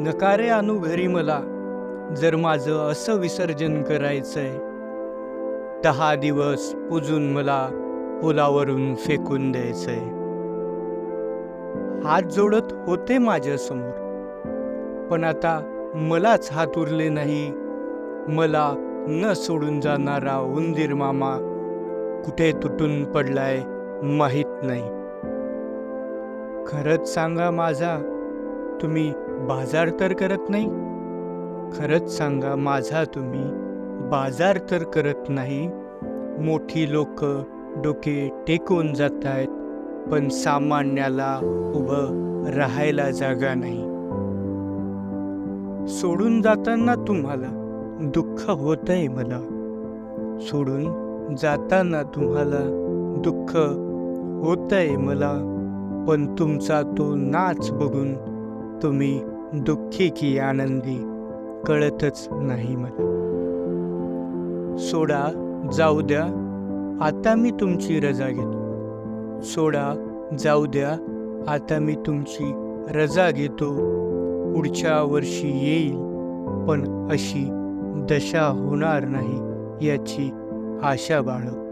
नकारे आणू घरी मला जर माझं असं विसर्जन करायचंय. दहा दिवस पुजून मला पुलावरून फेकून द्यायचंय. हात जोडत होते माझ्यासमोर पण आता मलाच हात उरले नाही. मला न सोडून जाणारा उंदीर मामा कुठे तुटून पडलाय माहीत नाही. खरंच सांगा माझा तुम्ही बाजार तर करत नाही? खरंच सांगा माझा तुम्ही बाजार तर करत नाही. मोठी लोक डोके टेकून जात आहेत पण सामान्याला उभं राहायला जागा नाही. सोडून जाताना तुम्हाला दुःख होत आहे मला. सोडून जाताना तुम्हाला दुःख होतंय मला पण तुमचा तो नाच बघून तुम्ही दुःखी की आनंदी कळतच नाही मला. सोडा जाऊ द्या आता मी तुमची रजा घेतो. सोडा जाऊ द्या आता मी तुमची रजा घेतो. पुढच्या वर्षी येईल पण अशी दशा होणार नाही याची आशा बाळगतो